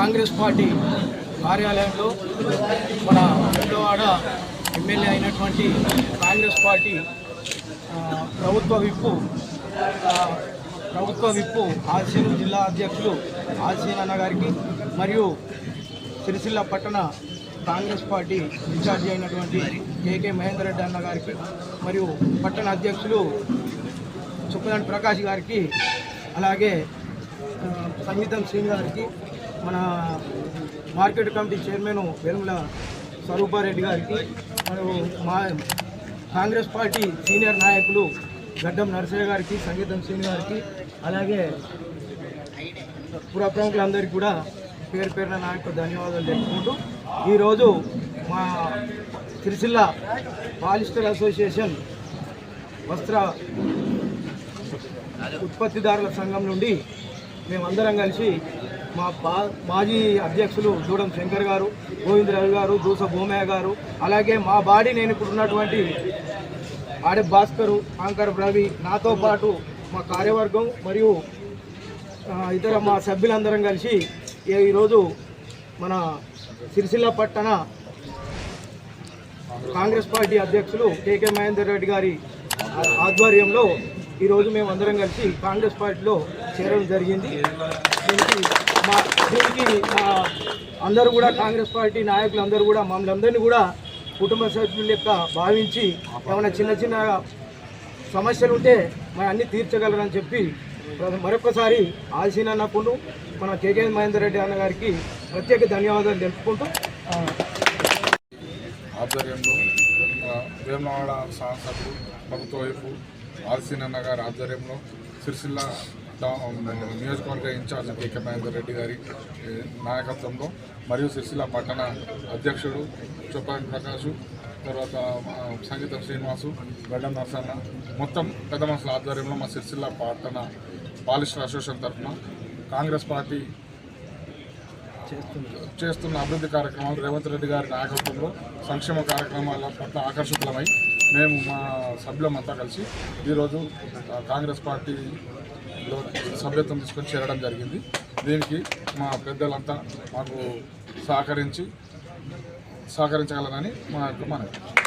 Congress party కార్యాలయంలో మన Vijayawada MLA అయినటువంటి కాంగ్రెస్ పార్టీ ప్రభుత్వ విప్పు ప్రభుత్వ విప్పు ఆసీను జిల్లా అధ్యక్షులు ఆసీన్ అన్న గారికి మరియు సిరిసిల్ల పట్టణ కాంగ్రెస్ పార్టీ ఇన్ఛార్జి అయినటువంటి కేకే మహేందర్ రెడ్డి అన్న గారికి మరియు పట్టణ అధ్యక్షులు చుక్కదండి ప్రకాష్ గారికి అలాగే సంగీతం శ్రీని గారికి మన market committee chairman Vemula Swarupa Reddy గారికి మరియు మా కాంగ్రెస్ పార్టీ సీనియర్ నాయకులు గడ్డం నరసయ్య గారికి సంగీతం శ్రీని గారికి అలాగే పుర ప్రముఖులందరికీ కూడా పేరు పేరున నాయకు ధన్యవాదాలు తెలుపుకుంటూ ఈరోజు మా సిరిసిల్ల పాలిస్టర్ అసోసియేషన్ వస్త్ర ఉత్పత్తిదారుల సంఘం నుండి మేమందరం కలిసి మా మాజీ అధ్యక్షులు దూడం శంకర్ గారు గోవిందరావు గారు దూస భూమయ్య గారు అలాగే మా బాడీ నేను ఇప్పుడు ఉన్నటువంటి ఆడే భాస్కరు ఆంకర్ రవి నాతో పాటు మా కార్యవర్గం మరియు ఇతర మా సభ్యులందరం కలిసి ఈ- ఈరోజు మన సిరిసిల్ల పట్టణ కాంగ్రెస్ పార్టీ అధ్యక్షులు కేకే మహేందర్ రెడ్డి గారి ఆధ్వర్యంలో ఈరోజు మేము అందరం కలిసి కాంగ్రెస్ పార్టీలో చేరడం జరిగింది. దీనికి మా దీనికి మా అందరూ కూడా కాంగ్రెస్ పార్టీ నాయకులు అందరూ కూడా మమ్మల్ని అందరినీ కూడా కుటుంబ సభ్యుల యొక్క భావించి ఏమైనా చిన్న చిన్న సమస్యలు ఉంటే మరి అన్నీ తీర్చగలరని చెప్పి మరొకసారి ఆశీన అన్నప్పుడు మన కేకే మహేందర్ రెడ్డి అన్న గారికి ప్రత్యేక ధన్యవాదాలు తెలుపుకుంటూ ఆధ్వర్యంలో ఆ, వేములవాడ ప్రభుత్వ వైపు ఆర్సీనన్న గారి ఆధ్వర్యంలో సిరిసిల్ల నియోజకవర్గ ఇన్ఛార్జ్ కేకే మహేందర్ రెడ్డి గారి నాయకత్వంలో మరియు సిరిసిల్ల పట్టణ అధ్యక్షుడు చొప్పాని ప్రకాష్ తర్వాత సంగీతం శ్రీనివాసు గడ్డం నరసన్న. మొత్తం పెద్ద మనుషుల ఆధ్వర్యంలో మా సిరిసిల్ల పట్టణ పాలిస్టర్ అసోసియేషన్ తరఫున కాంగ్రెస్ పార్టీ చేస్తున్న అభివృద్ధి కార్యక్రమాలు రేవంత్ రెడ్డి గారి నాయకత్వంలో సంక్షేమ కార్యక్రమాల పట్ల ఆకర్షితులమై మేము మా సభ్యులమంతా కలిసి ఈరోజు కాంగ్రెస్ పార్టీలో సభ్యత్వం తీసుకొని చేరడం జరిగింది. దీనికి మా పెద్దలంతా మాకు సహకరించి సహకరించగలరని మా యొక్క మనవి.